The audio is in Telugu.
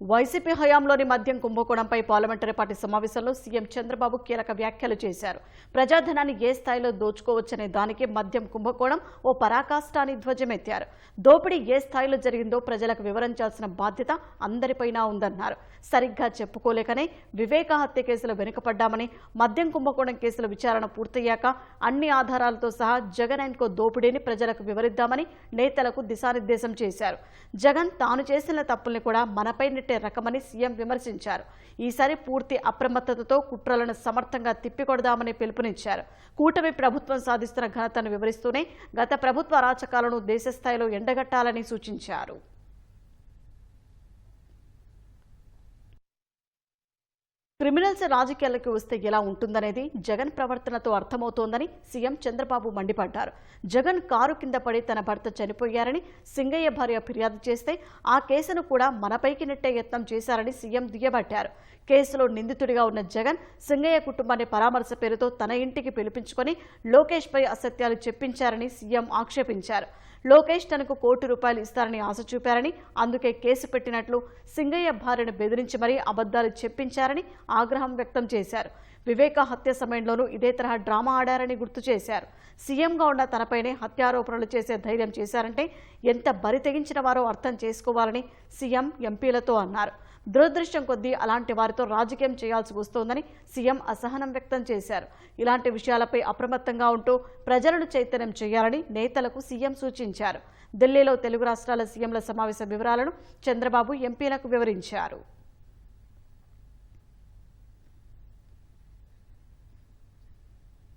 వైసీపీ హయాంలోని మద్యం కుంభకోణంపై పార్లమెంటరీ పార్టీ సమావేశంలో సీఎం చంద్రబాబు కీలక వ్యాఖ్యలు చేశారు. ప్రజాధనాన్ని ఏ స్థాయిలో దోచుకోవచ్చనే దానికి మద్యం కుంభకోణం ఓ పరాకాష్టాన్ని ధ్వజమెత్తారు. దోపిడీ ఏ స్థాయిలో జరిగిందో ప్రజలకు వివరించాల్సిన బాధ్యత అందరిపైనా ఉందన్నారు. సరిగ్గా చెప్పుకోలేకనే వివేక హత్య కేసులో వెనుకపడ్డామని మద్యం కుంభకోణం కేసుల విచారణ పూర్తయ్యాక అన్ని ఆధారాలతో సహా జగన్ అండ్ కో దోపిడీని ప్రజలకు వివరిద్దామని నేతలకు దిశానిర్దేశం చేశారు. జగన్ తాను చేసిన తప్పుల్ని కూడా మనపై నెట్టే రకమని సీఎం విమర్శించారు. ఈసారి పూర్తి అప్రమత్తతతో కుట్రలను సమర్థంగా తిప్పికొడదామని పిలుపునిచ్చారు. కూటమి ప్రభుత్వం సాధిస్తున్న ఘనతను వివరిస్తూనే గత ప్రభుత్వ అరాచకాలను దేశస్థాయిలో ఎండగట్టాలని సూచించారు. క్రిమినల్స్ రాజకీయాలకు వస్తే ఎలా ఉంటుందనేది జగన్ ప్రవర్తనతో అర్థమవుతోందని సీఎం చంద్రబాబు మండిపడ్డారు. జగన్ కారు కింద పడి తన భర్త చనిపోయారని సింగయ్య భార్య ఫిర్యాదు చేస్తే ఆ కేసును కూడా మనపైకి నెట్టే యత్నం చేశారని సీఎం దుయ్యబట్టారు. కేసులో నిందితుడిగా ఉన్న జగన్ సింగయ్య కుటుంబాన్ని పరామర్శ పేరుతో తన ఇంటికి పిలిపించుకొని లోకేష్ పై అసత్యాలు చెప్పించారని సీఎం ఆక్షేపించారు. లోకేష్ తనకు కోటి రూపాయలు ఇస్తారని ఆశ చూపారని అందుకే కేసు పెట్టినట్లు సింగయ్య భార్యను బెదిరించి మరీ అబద్ధాలు చెప్పించారని ఆగ్రహం వ్యక్తం చేశారు. వివేక హత్య సమయంలోనూ ఇదే తరహా డ్రామా ఆడారని గుర్తు చేశారు. సీఎంగా ఉన్న తనపైనే హత్యారోపణలు చేసే ధైర్యం చేశారంటే ఎంత బరి తెగించిన వారో అర్థం చేసుకోవాలని సీఎం ఎంపీలతో అన్నారు. దురదృష్టం కొద్దీ అలాంటి వారితో రాజకీయం చేయాల్సి వస్తోందని సీఎం అసహనం వ్యక్తం చేశారు. ఇలాంటి విషయాలపై అప్రమత్తంగా ఉంటూ ప్రజలను చైతన్యం చేయాలని నేతలకు సీఎం సూచించారు. ఢిల్లీలో తెలుగు రాష్ట్రాల సీఎంల సమావేశ వివరాలను చంద్రబాబు ఎంపీలకు వివరించారు.